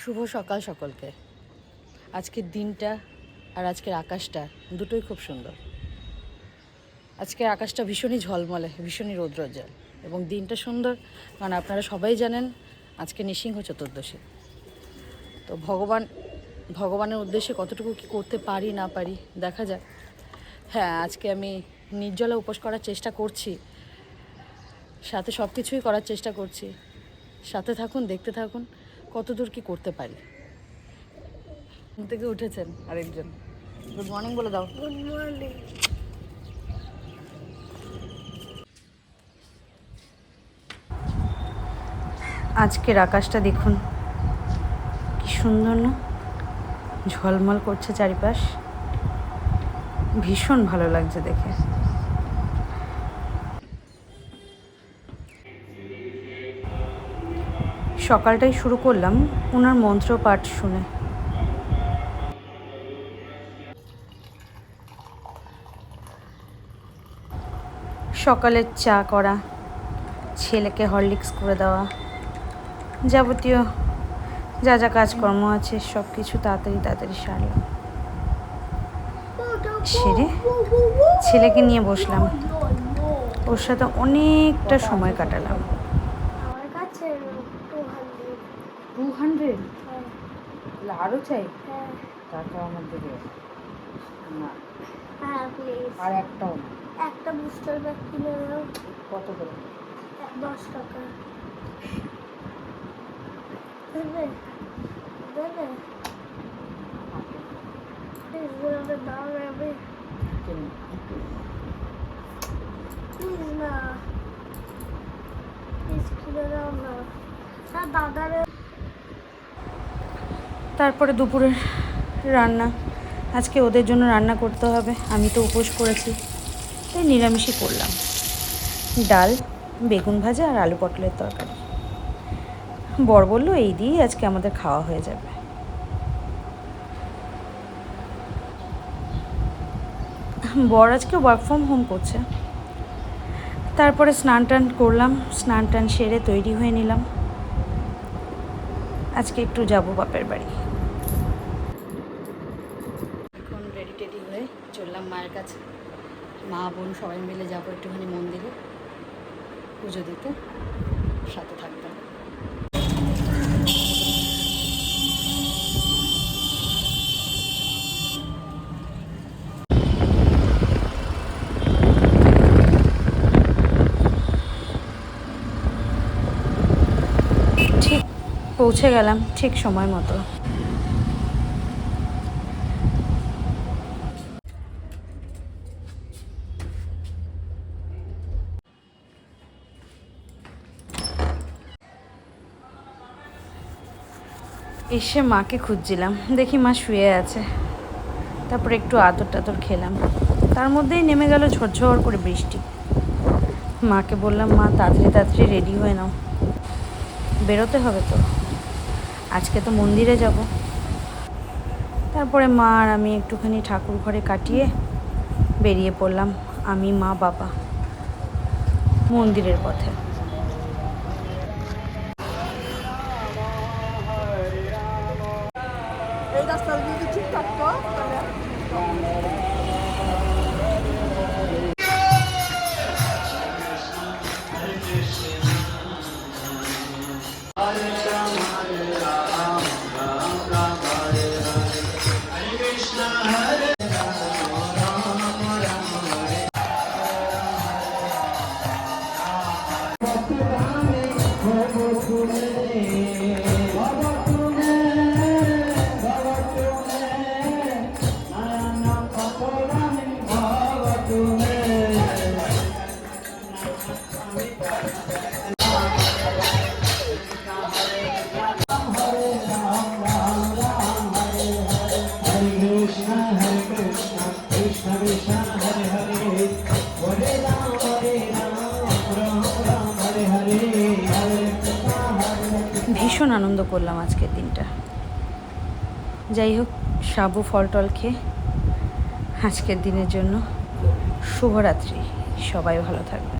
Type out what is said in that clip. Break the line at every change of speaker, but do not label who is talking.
শুভ সকাল সকলকে। আজকের দিনটা আর আজকের আকাশটা দুটোই খুব সুন্দর। আজকের আকাশটা ভীষণই ঝলমলে, ভীষণই রৌদ্রোজ্জ্বল এবং দিনটা সুন্দর। কারণ আপনারা সবাই জানেন, আজকে নৃসিংহ চতুর্দশী। তো ভগবান, ভগবানের উদ্দেশ্যে কতটুকু কি করতে পারি, না পারি, দেখা যাক। হ্যাঁ আজকে আমি নির্জলা উপোস করার চেষ্টা করছি। সাথে সব কিছুই করার চেষ্টা করছি। সাথে থাকুন, দেখতে থাকুন। কতদূর কি করতে পারি? ঘুম থেকে উঠেছেন আরেকজন। গুড মর্নিং বলে দাও।
Good morning.
আজকের আকাশটা দেখুন কি সুন্দর না? ঝলমল করছে চারিপাশ। ভীষণ ভালো লাগছে দেখে। সকালটাই শুরু করলাম ওনার মন্ত্র পাঠ শুনে। সকালের চা করা, ছেলেকে হরলিক্স করে দেওয়া, যাবতীয় যা যা কাজকর্ম আছে সব কিছু তাড়াতাড়ি তাড়াতাড়ি সারলাম। সেরে ছেলেকে নিয়ে বসলাম। ওর সাথে অনেকটা সময় কাটালাম।
আমার কাছে টু হান্ড্রেড
আরও চাই?
হ্যাঁ।
টাকা আমার দেবে না।
হ্যাঁ
আর একটাও না।
একটা বুস্টার ব্যাগ কিনে নাও।
কত করে?
দশ টাকা। দেবে? দেবে? প্লিজ না প্লিজ কিনে। দাও না। হ্যাঁ দাদারে
তারপরে দুপুরের রান্না। আজকে ওদের জন্য রান্না করতে হবে। আমি তো উপোস করেছি। তাই নিরামিষই করলাম। ডাল, বেগুন ভাজা আর আলু পটলের তরকারি। বর বলল, এই দিয়েই আজকে আমাদের খাওয়া হয়ে যাবে। বর আজকে ওয়ার্ক ফ্রম হোম করছে। তারপরে স্নান টান করলাম। স্নান টান সেরে তৈরি হয়ে নিলাম। আজকে একটু যাব বাপের বাড়ি এখন রেডি টেডি হয়ে চললাম মায়ের কাছে। মা, বোন সবাই মিলে যাব একটুখানি মন্দিরে। পুজো দিতে। সাথে থাকতাম। পৌঁছে গেলাম ঠিক সময় মতো। এসে মাকে খুঁজছিলাম। দেখি মা শুয়ে আছে। তারপর একটু আদর টাদর খেলাম। তার মধ্যেই নেমে গেল ঝরঝর করে বৃষ্টি। মাকে বললাম, মা, তাড়াতাড়ি তাড়াতাড়ি রেডি হয়ে নাও। বেরোতে হবে তো। আজকে তো মন্দিরে যাব। তারপরে মা আর আমি একটুখানি ঠাকুর ঘরে কাটিয়ে বেরিয়ে পড়লাম। আমি, মা, বাবা। মন্দিরের পথে।
सबको
ভীষণ আনন্দ করলাম আজকের দিনটা। যাই হোক, সাবু ফল টল খেয়ে আজকের দিনের জন্য শুভরাত্রি। সবাই ভালো থাকবে